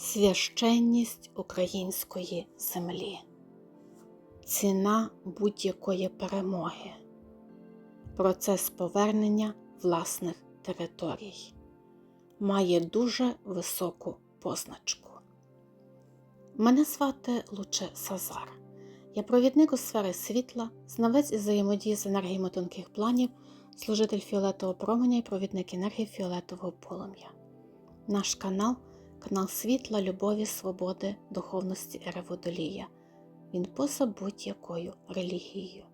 Священність української землі, ціна будь-якої перемоги, процес повернення власних територій має дуже високу позначку. Мене звати Луче Сазар. Я провідник у сфери світла, знавець із взаємодії з енергіями тонких планів, служитель фіолетового променя і провідник енергії фіолетового полум'я. Наш канал канал світла, любові, свободи, духовності Ери Водолія. Він поза будь-якою релігією.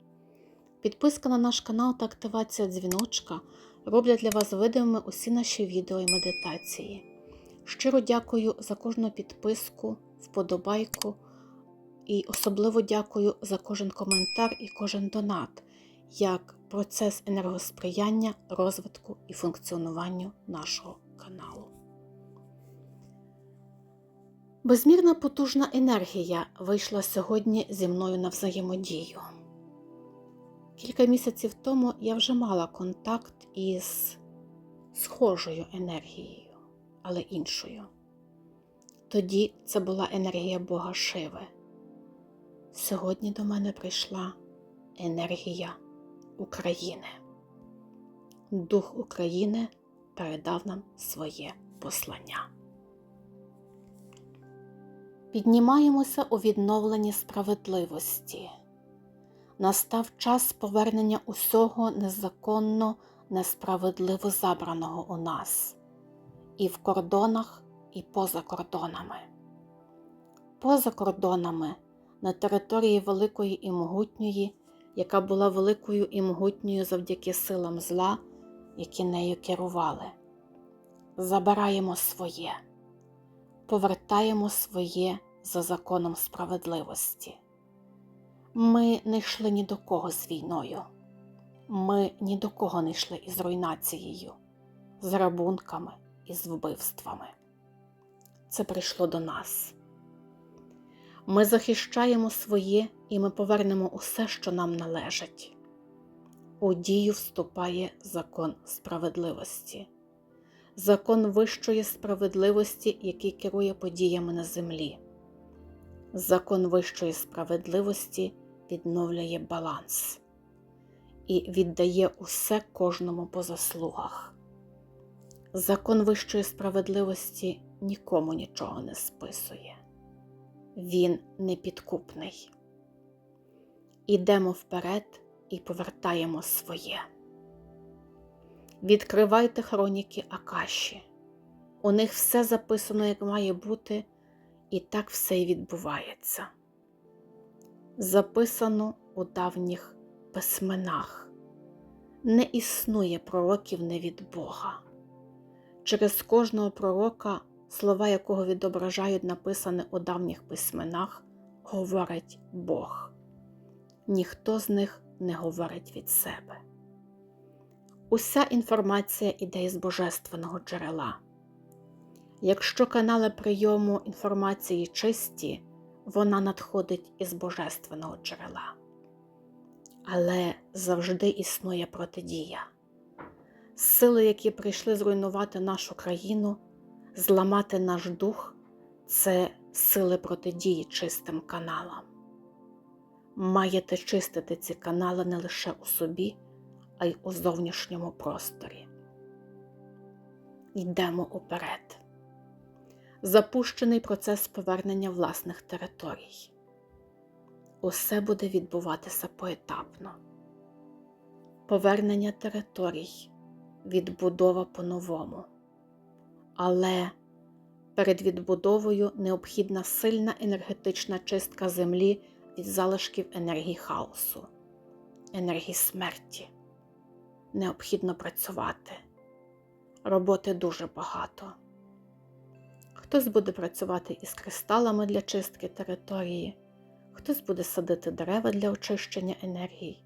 Підписка на наш канал та активація дзвіночка роблять для вас видимими усі наші відео і медитації. Щиро дякую за кожну підписку, вподобайку і особливо дякую за кожен коментар і кожен донат як процес енергосприяння, розвитку і функціонуванню нашого каналу. Безмірна потужна енергія вийшла сьогодні зі мною на взаємодію. Кілька місяців тому я вже мала контакт із схожою енергією, але іншою. Тоді це була енергія Бога Шиви. Сьогодні до мене прийшла енергія України. Дух України передав нам своє послання. Піднімаємося у відновленні справедливості. Настав час повернення усього незаконно, несправедливо забраного у нас, і в кордонах, і поза кордонами. Поза кордонами на території великої і могутньої, яка була великою і могутньою завдяки силам зла, які нею керували. Забираємо своє повертаємо своє за законом справедливості. Ми не йшли ні до кого з війною, ми ні до кого не йшли із руйнацією, з рабунками і з вбивствами. Це прийшло до нас. Ми захищаємо своє і ми повернемо усе, що нам належить. У дію вступає закон справедливості закон вищої справедливості, який керує подіями на землі. Закон вищої справедливості відновлює баланс і віддає усе кожному по заслугах. Закон вищої справедливості нікому нічого не списує. Він непідкупний. Ідемо вперед і повертаємо своє. Відкривайте хроніки Акаші. У них все записано, як має бути, і так все й відбувається. Записано у давніх письменах. Не існує пророків не від Бога. Через кожного пророка, слова якого відображають написане у давніх письменах, говорить Бог. Ніхто з них не говорить від себе. Уся інформація іде із божественного джерела. Якщо канали прийому інформації чисті, вона надходить із божественного джерела. Але завжди існує протидія. Сили, які прийшли зруйнувати нашу країну, зламати наш дух це сили протидії чистим каналам. Маєте чистити ці канали не лише у собі а й у зовнішньому просторі. Йдемо уперед. Запущений процес повернення власних територій. Усе буде відбуватися поетапно. Повернення територій, відбудова по-новому. Але перед відбудовою необхідна сильна енергетична чистка землі від залишків енергії хаосу, енергії смерті необхідно працювати. Роботи дуже багато. Хтось буде працювати із кристалами для чистки території, хтось буде садити дерева для очищення енергії,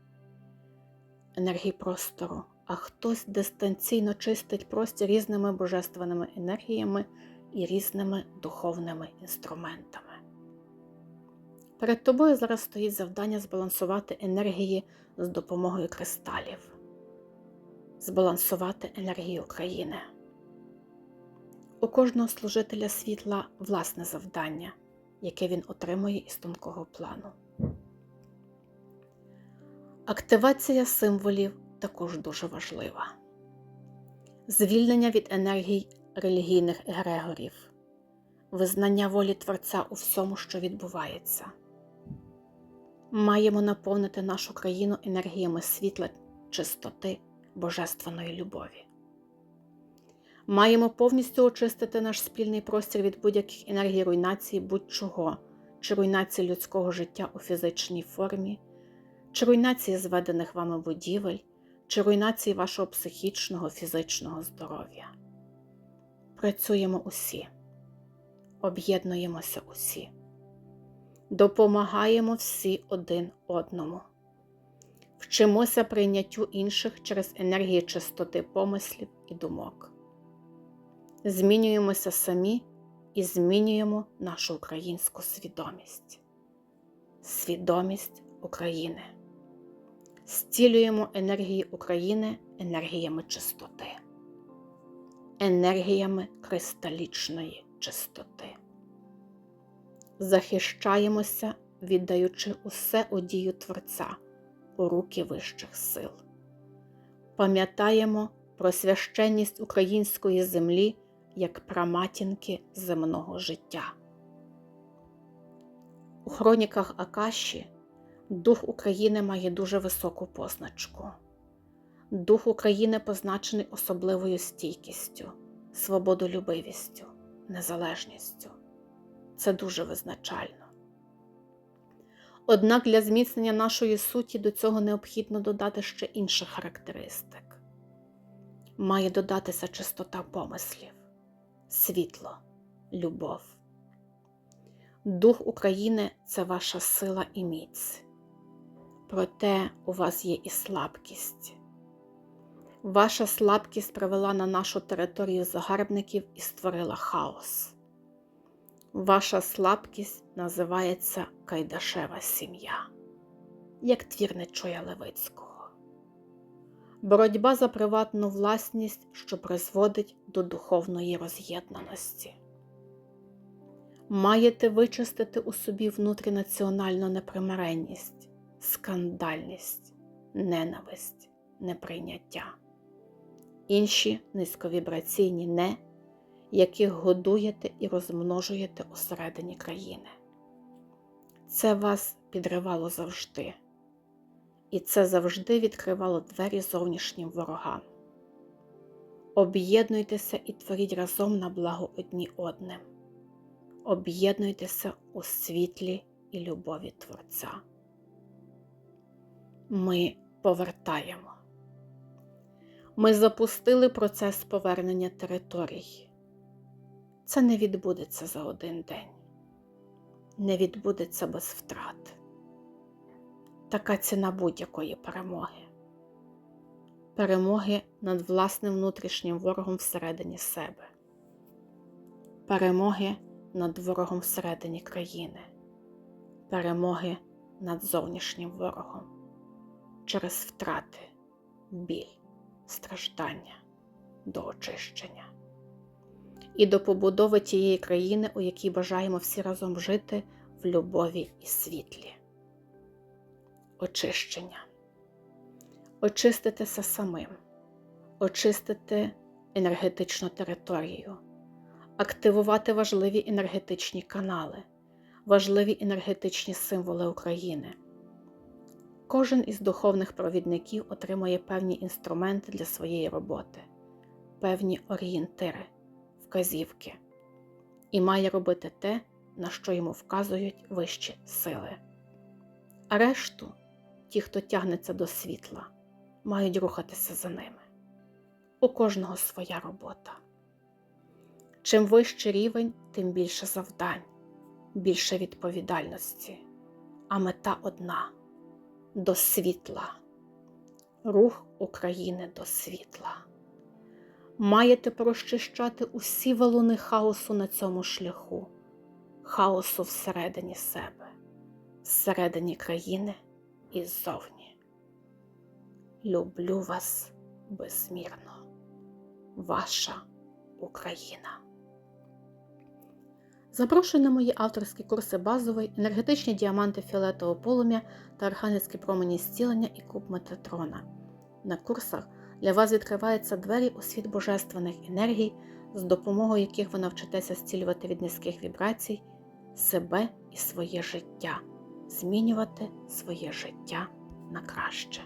енергії простору, а хтось дистанційно чистить простір різними божественними енергіями і різними духовними інструментами. Перед тобою зараз стоїть завдання збалансувати енергії з допомогою кристалів збалансувати енергію країни. У кожного служителя світла власне завдання, яке він отримує із тонкого плану. Активація символів також дуже важлива. Звільнення від енергій релігійних егрегорів, визнання волі Творця у всьому, що відбувається. Маємо наповнити нашу країну енергіями світла, чистоти, божественної любові. Маємо повністю очистити наш спільний простір від будь-яких енергій руйнації будь-чого, чи руйнації людського життя у фізичній формі, чи руйнації зведених вами будівель, чи руйнації вашого психічного, фізичного здоров'я. Працюємо усі, об'єднуємося усі, допомагаємо всі один одному, вчимося прийняттю інших через енергії чистоти помислів і думок. Змінюємося самі і змінюємо нашу українську свідомість, свідомість України. Зцілюємо енергії України енергіями чистоти, енергіями кристалічної чистоти. Захищаємося, віддаючи усе у дію Творця у руки вищих сил. Пам'ятаємо про священність української землі як праматінки земного життя. У хроніках Акаші Дух України має дуже високу позначку. Дух України позначений особливою стійкістю, свободолюбивістю, незалежністю. Це дуже визначально. Однак для зміцнення нашої суті до цього необхідно додати ще інших характеристик. Має додатися чистота помислів, світло, любов. Дух України це ваша сила і міць. Проте у вас є і слабкість. Ваша слабкість привела на нашу територію загарбників і створила хаос. Ваша слабкість називається Кайдашева сім'я, як твір Нечуя Левицького. Боротьба за приватну власність, що призводить до духовної роз'єднаності. Маєте вичистити у собі внутрінаціональну непримиренність, скандальність, ненависть, неприйняття, інші низьковібраційні не, яких годуєте і розмножуєте усередині країни. Це вас підривало завжди, і це завжди відкривало двері зовнішнім ворогам. Об'єднуйтеся і творіть разом на благо одні одним. Об'єднуйтеся у світлі і любові Творця. Ми повертаємо. Ми запустили процес повернення територій. Це не відбудеться за один день, не відбудеться без втрат. Така ціна будь-якої перемоги. Перемоги над власним внутрішнім ворогом всередині себе, перемоги над ворогом всередині країни, перемоги над зовнішнім ворогом. Через втрати, біль, страждання до очищення і до побудови тієї країни, у якій бажаємо всі разом жити в любові і світлі. Очищення. Очиститися самим, очистити енергетичну територію, активувати важливі енергетичні канали, важливі енергетичні символи України. Кожен із духовних провідників отримує певні інструменти для своєї роботи, певні орієнтири, вказівки і має робити те, на що йому вказують вищі сили. А решту, ті, хто тягнеться до світла, мають рухатися за ними. У кожного своя робота. Чим вищий рівень, тим більше завдань, більше відповідальності, а мета одна до світла, рух України до світла. Маєте прощищати усі валуни хаосу на цьому шляху, хаосу всередині себе, всередині країни і ззовні. Люблю вас безмірно, ваша Україна. Запрошую на мої авторські курси базовий, енергетичні діаманти фіолетового полум'я та архангельські промені зцілення і куб Метатрона. На курсах для вас відкриваються двері у світ божественних енергій, з допомогою яких ви навчитеся зцілювати від низьких вібрацій себе і своє життя, змінювати своє життя на краще.